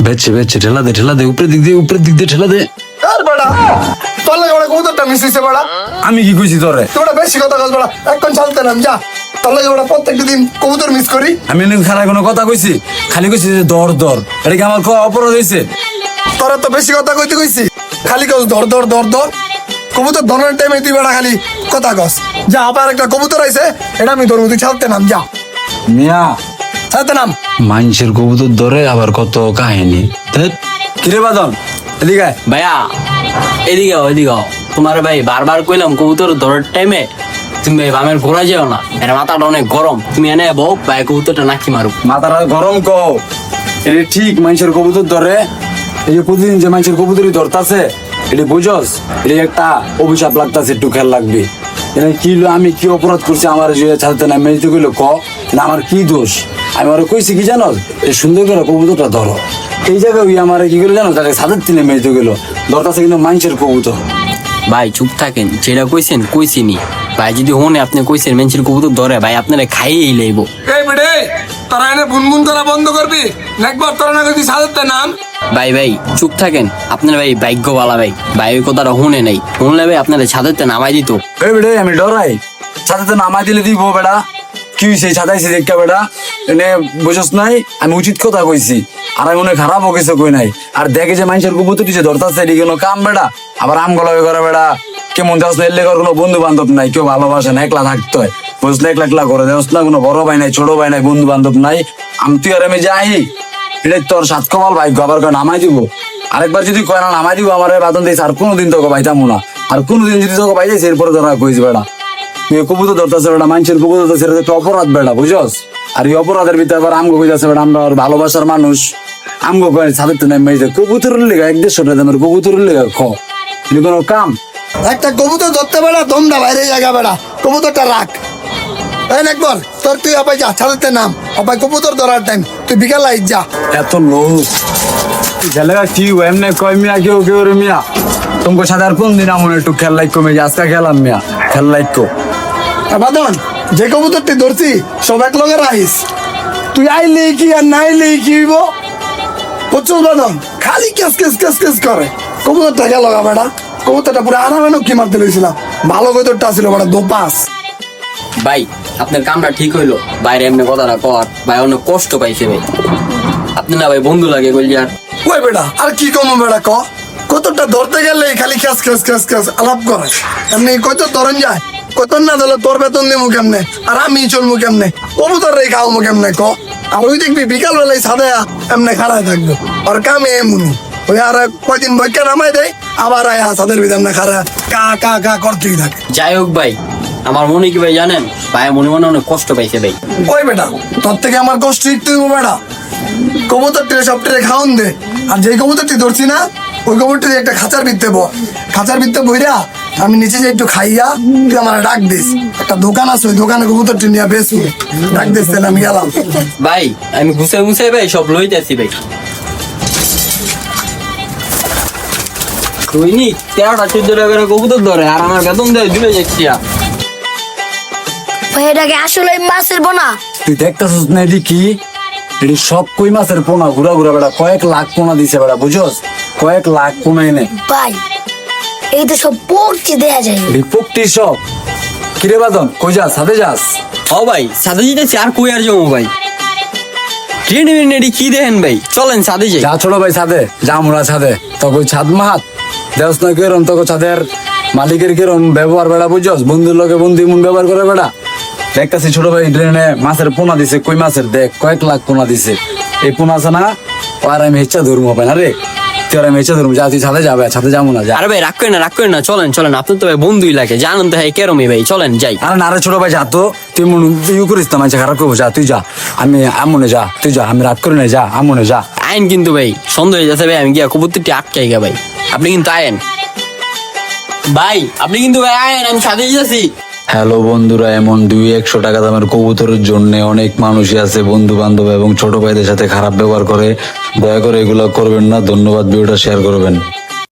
বেচছে বেচছে ঠেলা দে ঠেলা দে উপরে দিক দিয়ে উপরে দিক দিয়ে ঠেলা দে। আর বেড়া। তোর লাগে ওরা কবুতরটা হইছে বেড়া। আমি কি কইছি তোরে? তোরা বেশি কথা বল বেড়া। এখন চালতে নাম যা। তোর লাগে ওরা প্রত্যেকটা দিন কবুতর মিস করি। আমি এমনি খারাপ কোনো কথা কইছি? খালি কইছি যে দর দর এটা কি আমার ক- অপরাধ হয়েছে তোরা তো বেশি কথা কইতে কইছি। খালি কস ধর ধর ধর ধর। কবুতর ধরার টাইমে তুই বেড়া খালি কথা কস। যা আবার একটা কবুতর আইছে এটা আমি ধরবো তুই চালতে নাম যা। মিয়া চালতে নাম? মানুষের কবুতর ধরে আবার কত কাহিনী। কিরে বাদন? এদিকে ভাইয়া এদিকে এদিকে তোমার ভাই বারবার কইলাম কবুতর ধরার টাইমে তুমি ভাই বামের ঘোরা যেও না। এর মাথাটা অনেক গরম। তুমি এনে বউ ভাই কবুতরটা নাকি মারো মাথাটা গরম কও। এটা ঠিক মানুষের কবুতর ধরে। এই যে প্রতিদিন যে মানুষের কবুতরই ধরতাছে এটা বুঝস? এটা একটা অভিশাপ লাগতাছে একটু খেয়াল লাগবে কি আমি কি অপরাধ করছি? আমার যে ছাড়তে না মেয়েতে কইলো ক? না আমার কি দোষ? আমি আরও কইছি কি জানো? এই সুন্দর করে কবুতরটা ধরো। এই জায়গায় ওই আমার কি করে জানো? তাকে সাদের তিনে মেয়েতে গেলো দরকার কিন্তু মানুষের কবুতর। ভাই চুপ থাকেন। যেটা কইছেন কইছিনি ভাই যদি হনে আপনি কইছেন মেনছেন কবুতর ধরে ভাই আপনারা খাইয়েই লইব। এই বেড়ে তোরা এনে বুনবুন করা বন্ধ করবি? একবার তোরা না যদি সাজাতে নাম? ভাই ভাই চুপ থাকেন। আপনার ভাই ভাগ্যবালা ভাই। ভাই ওই কথাটা শুনে নাই। শুনলে ভাই আপনারা ছাদেরতে নামাই দিত। এই বেড়ে আমি ডরাই। ছাতাতে নামাই দিলে দিব বেড়া কি হয়েছে ছাতাইছি দেখা বেড়া এনে বুঝস নাই আমি উচিত কথা কইছি। আর আমি মনে হয় খারাপ কিছু কই নাই। আর দেখে যে মানুষের কুপুতুটি যে ধরতাছে এটি কোনো কাম বেড়া আবার আম গলাবে করে বেড়া কেমন যাস এলে কোনো বন্ধু বান্ধব নাই কেউ ভালোবাসে না একলা থাকতে হয়। বুঝলে একলা একলা করে দেওস না, কোনো বড় ভাই নাই, ছোট ভাই নাই বন্ধু বান্ধব নাই। আমি তুই আর আমি যাই। এটা তোর সাত কমাল ভাগ্য আবার কয় নামাই দিব? আরেকবার যদি কয় না, নামাই দিব আমার, বাদন দিয়েছে আর কোনো কোনোদিন তোকে পাইতাম না। আর কোনোদিন যদি তোকে পাই যাইছে এরপরে তোরা কইস বেড়া। তুই কবুতর ধরতেছে বেড়া, মানুষের কবুতর ধরতেছে এটা তো অপরাধ বেড়া বুঝস আর এই অপরাধের ভিতরে আবার আমগো কইতাছে বেড়া, আমরা আর ভালোবাসার মানুষ। আমগো কয় ছাদের তো নেমে যে কবুতরের লেগা, এক দেড়শো টাকা দামের কবুতরের লেগা খ। কোনো কাম? একটা কবুতর ধরতে বেড়া, দমদা বাইরে জায়গা বেড়া। কবুতরটা রাখ। এই একবার তোর তুই অপাই যা ছাড়তে নাম। অপাই কবুতর ধরার টাইম তুই বিকাল আইস যা। এত লোক ছেলেরা কি এমনি কয় মিয়া কেউ কেউ রে মিয়া? তোমাকে সাথে আর কোন দিন আমার একটু খেল লাইক কমে আজকে খেলাম মিয়া খেল লাইক কো বাদন যে কবুতরটি ধরছি সব এক লগে রাখিস তুই আইলে কি আর না আইলে কি হইব? প্রচুর বাদন খালি কেস কেস কেস কেস করে। কবুতরটা গেল বেটা কবুতরটা পুরো আরামে নক্ষি মারতে লইছিলাম। ভালো কবুতরটা ছিল বেটা দোপাস। ভাই আপনার কামটা ঠিক হইল। বাইরে এমনি কথাটা কর ভাই অনেক কষ্ট পাইছে ভাই। আপনি না ভাই বন্ধু লাগে বলছি আর। ওই বেটা আর কি কম বেটা ক? কতটা ধরতে গেলে খালি খেস খেস খেস খেস আলাপ করে? এমনি কত ধরন যায় কত না ধরলে তোর বেতন নেব কেমনে? আর আমি চলবো কেমনে? কবুতর রে খাওয়াবো কেমনে ক? আর ওই দেখবি বিকাল বেলায় সাদা এমনি খাড়ায় থাকব। আর কামে এমনি। ওই আর কয়দিন বৈকা নামাই দেয় আবার আয় সাদের ভিতরে এমনি খাড়া কা কা কা করতেই থাকে। যাই হোক ভাই আমার মনে কি ভাই জানেন? ভাই মনে মনে অনেক কষ্ট পাইছে ভাই। ওই বেটা তোর থেকে আমার কষ্ট হইব বেটা। কবুতর টেরে সব টেরে খাওন দে। আর যেই কবুতরটি ধরছি না ওই কবুতরটি একটা খাঁচার ভিত্তে বল। খাঁচার ভিত্তে বইরা আমি নিচে যে একটু খাইয়া তুই আমার ডাক দিস। একটা দোকান আছে ওই দোকানে কবুতরটি নিয়ে বেসু ডাক দিস তাহলে আমি গেলাম। ভাই আমি ঘুষে ঘুষে ভাই সব লইতেছি ভাই। কইনি তেরোটা চোদ্দ টাকা করে কবুতর ধরে আর আমার বেতন দেয় দিলে যাচ্ছি ভাই এটাকে আসলে মাছের বোনা তুই দেখতেছিস না এটি কি এটি সব কই মাছের পোনা? ঘুরা ঘুরা বেড়া কয়েক লাখ পোনা দিছে বেড়া বুঝছস? কয়েক লাখ পোনা এনে। ভাই এই তো সব পড়ছে দেখা যায়। এটি পুকটি সব। কিরে বাদন কই যাস? সাথে যাস? ও ভাই সাদে যেতেছি আর কই আর যাব ভাই? ট্রেন মেনে কি দেখেন ভাই? চলেন সাদে যাই। যা ছোট ভাই ছাদে যা মোরা ছাদে। তখন ছাদ মাহাত। দেওস না কেরম তখন ছাদের মালিকের কেরম ব্যবহার বেড়া বুঝছস? বন্ধুর লগে বন্ধু এমন ব্যবহার করে বেড়া। দেখতেছি ছোট ভাই ড্রেনে মাছের পোনা দিছে। কই মাছের? দেখ কয়েক লাখ পোনা দিছে। এই পোনা আছে না আর আমি হেচ্ছা ধরুম হবে না রে? তুই আর আমি হেচ্ছা ধরবো যা তুই ছাদে যাবে ছাদে যাব না যা। আরে ভাই রাগ করেন না রাগ করেন না চলেন চলেন। আপনার তো ভাই বন্ধুই লাগে। জানেন তো হ্যাঁ কেরমই ভাই চলেন যাই। আরে না রে ছোট ভাই যা তো। তুই মন ইউ করিস না মানুষ খারাপ করব যা তুই যা। আমি আমনে যা তুই যা আমি রাগ করি না যা আমনে যা। আইন কিন্তু ভাই সন্দেহ হয়ে যাচ্ছে ভাই আমি গিয়া কবুতরটি আটকাই গা ভাই। আপনি কিন্তু আয়েন। ভাই আপনি কিন্তু ভাই আয়েন আমি সাথে যাচ্ছি। হ্যালো বন্ধুরা, এমন দুই একশো টাকা দামের কবুতরের জন্য অনেক মানুষই আছে বন্ধু বান্ধব এবং ছোট ভাইদের সাথে খারাপ ব্যবহার করে। দয়া করে এগুলো করবেন না, ধন্যবাদ ভিডিওটা শেয়ার করবেন।